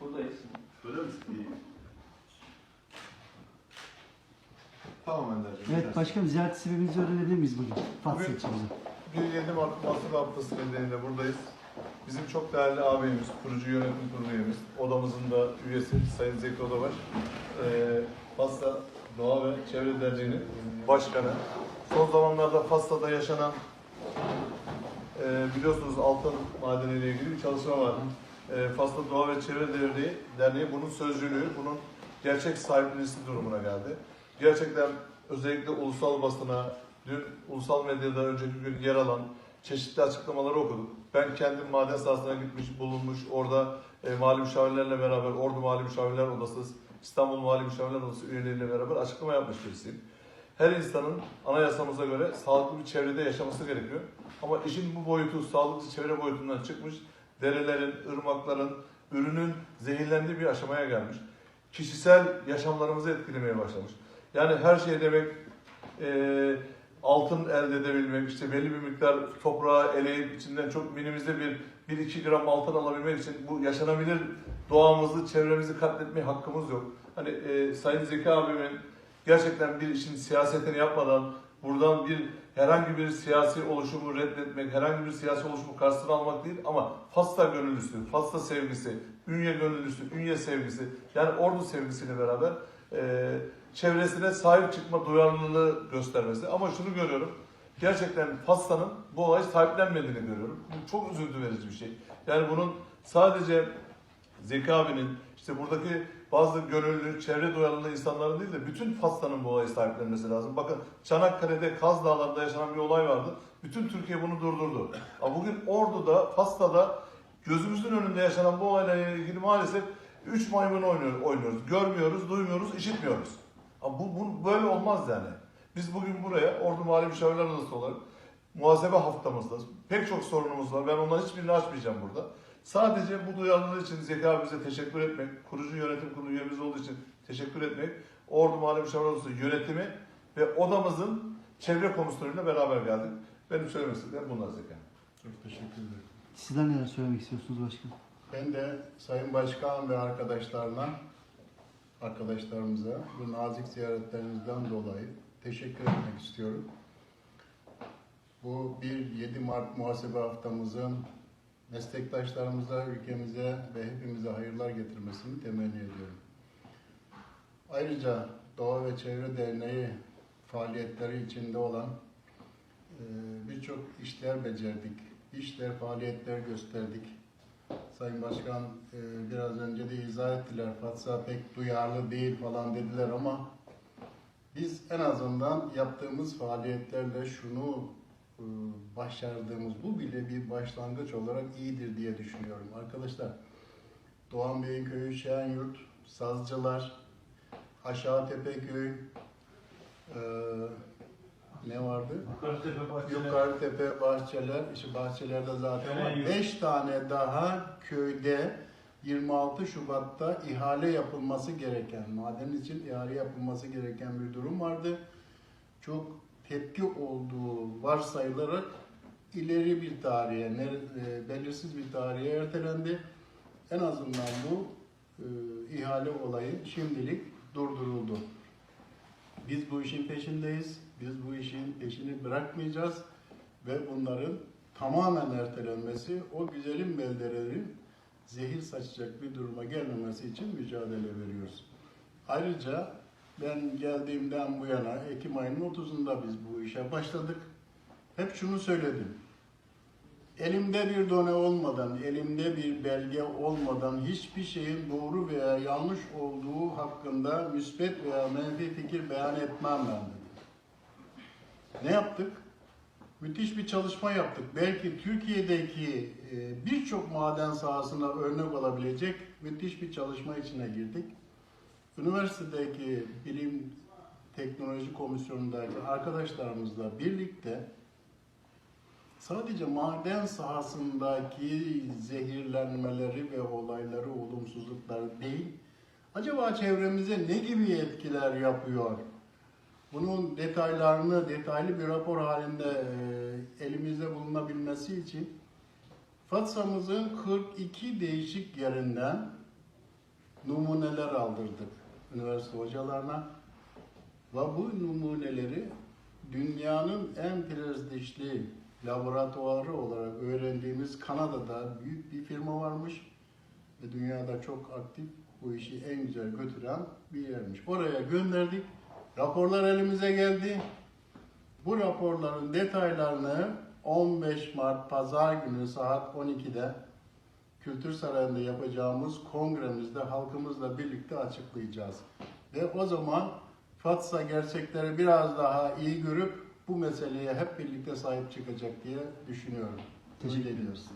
Buradayız. Öyle misin? İyi. Tamam Ender'cim. Evet başkanım ziyaret sebebinizi öğrenebilir miyiz bugün? Fatsa Bugün- ilçemize. Bir 7 Mart Mahsul Haftası nedeniyle buradayız. Bizim çok değerli ağabeyimiz, kurucu yönetim kurulu üyemiz, odamızın da üyesi Sayın Zeki Odabaş, ee, Fasla Doğa ve Çevre Derneği'nin başkanı. Son zamanlarda Fas'ta yaşanan ee, biliyorsunuz altın madeniyle ilgili bir çalışma var. Ee, Fasla Doğa ve Çevre Derneği, Derneği bunun sözcülüğü, bunun gerçek sahiplisi durumuna geldi. Gerçekten özellikle ulusal basına, dün ulusal medyada önceki gün yer alan çeşitli açıklamaları okuduk. Ben kendim maden sahasına gitmiş, bulunmuş, orada e, mali müşavirlerle beraber, Ordu Mali Müşavirler Odası, İstanbul Mali Müşavirler Odası üyeleriyle beraber açıklama yapmış birisiyim. Her insanın anayasamıza göre sağlıklı bir çevrede yaşaması gerekiyor. Ama işin bu boyutu, sağlıklı çevre boyutundan çıkmış, derelerin, ırmakların, ürünün zehirlendiği bir aşamaya gelmiş. Kişisel yaşamlarımızı etkilemeye başlamış. Yani her şey demek e, altın elde edebilmek, işte belli bir miktar toprağı eleyip içinden çok minimize bir 1-2 gram altın alabilmek için bu yaşanabilir doğamızı, çevremizi katletmeye hakkımız yok. Hani e, Sayın Zeki abimin gerçekten bir işin siyasetini yapmadan buradan bir herhangi bir siyasi oluşumu reddetmek, herhangi bir siyasi oluşumu karşısına almak değil ama Fasla gönüllüsü, Fasla sevgisi, Ünye gönüllüsü, Ünye sevgisi yani ordu sevgisiyle beraber e, çevresine sahip çıkma duyarlılığı göstermesi. Ama şunu görüyorum, gerçekten Fasla'nın bu olayı sahiplenmediğini görüyorum. Bu çok üzüntü verici bir şey. Yani bunun sadece Zeki abinin, işte buradaki bazı gönüllü, çevre duyarlı insanların değil de bütün Fas'tanın bu olayı sahiplenmesi lazım. Bakın Çanakkale'de, Kaz Dağları'nda yaşanan bir olay vardı. Bütün Türkiye bunu durdurdu. Ama bugün Ordu'da, Fas'ta gözümüzün önünde yaşanan bu olayla ilgili maalesef üç maymun oynuyor, oynuyoruz. Görmüyoruz, duymuyoruz, işitmiyoruz. Ama bu, bu böyle olmaz yani. Biz bugün buraya Ordu Mali Müşavirler Odası olarak muhasebe haftamızda pek çok sorunumuz var. Ben onların hiçbirini açmayacağım burada. Sadece bu duyarlılığı için Zeki abimize teşekkür etmek, kurucu yönetim kurulu üyemiz olduğu için teşekkür etmek, Ordu Mali Müşavirler Odası yönetimi ve odamızın çevre komisyonuyla beraber geldik. Benim söylemek istediğim bunlar Zeki. Çok teşekkür ederim. Sizler neler söylemek istiyorsunuz başkanım? Ben de Sayın Başkan ve arkadaşlarına, arkadaşlarımıza bu nazik ziyaretlerinizden dolayı teşekkür etmek istiyorum. Bu 1-7 Mart muhasebe haftamızın meslektaşlarımıza, ülkemize ve hepimize hayırlar getirmesini temenni ediyorum. Ayrıca Doğa ve Çevre Derneği faaliyetleri içinde olan e, birçok işler becerdik, işler, faaliyetler gösterdik. Sayın Başkan e, biraz önce de izah ettiler. Fatsa pek duyarlı değil falan dediler ama biz en azından yaptığımız faaliyetlerle şunu başardığımız bu bile bir başlangıç olarak iyidir diye düşünüyorum. Arkadaşlar Doğan Bey'in köyü Şenyurt, Sazcılar, Aşağı Tepeköy, e, ne vardı? Yukarı tepe bahçeler, işte bahçelerde zaten var. 5 tane daha köyde 26 Şubat'ta ihale yapılması gereken, maden için ihale yapılması gereken bir durum vardı. Çok tepki olduğu varsayılarak ileri bir tarihe, e, belirsiz bir tarihe ertelendi. En azından bu e, ihale olayı şimdilik durduruldu. Biz bu işin peşindeyiz. Biz bu işin peşini bırakmayacağız ve bunların tamamen ertelenmesi, o güzelim beldelerin zehir saçacak bir duruma gelmemesi için mücadele veriyoruz. Ayrıca ben geldiğimden bu yana Ekim ayının 30'unda biz bu işe başladık. Hep şunu söyledim. Elimde bir done olmadan, elimde bir belge olmadan hiçbir şeyin doğru veya yanlış olduğu hakkında müspet veya menfi fikir beyan etmem ben dedim. Ne yaptık? Müthiş bir çalışma yaptık. Belki Türkiye'deki e, birçok maden sahasına örnek olabilecek müthiş bir çalışma içine girdik. Üniversitedeki bilim teknoloji komisyonundaki arkadaşlarımızla birlikte sadece maden sahasındaki zehirlenmeleri ve olayları, olumsuzlukları değil, acaba çevremize ne gibi etkiler yapıyor? Bunun detaylarını detaylı bir rapor halinde e, elimizde bulunabilmesi için Fatsa'mızın 42 değişik yerinden numuneler aldırdık üniversite hocalarına. Ve bu numuneleri dünyanın en prestijli laboratuvarı olarak öğrendiğimiz Kanada'da büyük bir firma varmış ve dünyada çok aktif bu işi en güzel götüren bir yermiş. Oraya gönderdik. Raporlar elimize geldi. Bu raporların detaylarını 15 Mart Pazar günü saat 12'de Kültür Sarayı'nda yapacağımız kongremizde halkımızla birlikte açıklayacağız. Ve o zaman Fatsa gerçekleri biraz daha iyi görüp bu meseleye hep birlikte sahip çıkacak diye düşünüyorum. Teşekkür Öyle ederiz. diyoruz.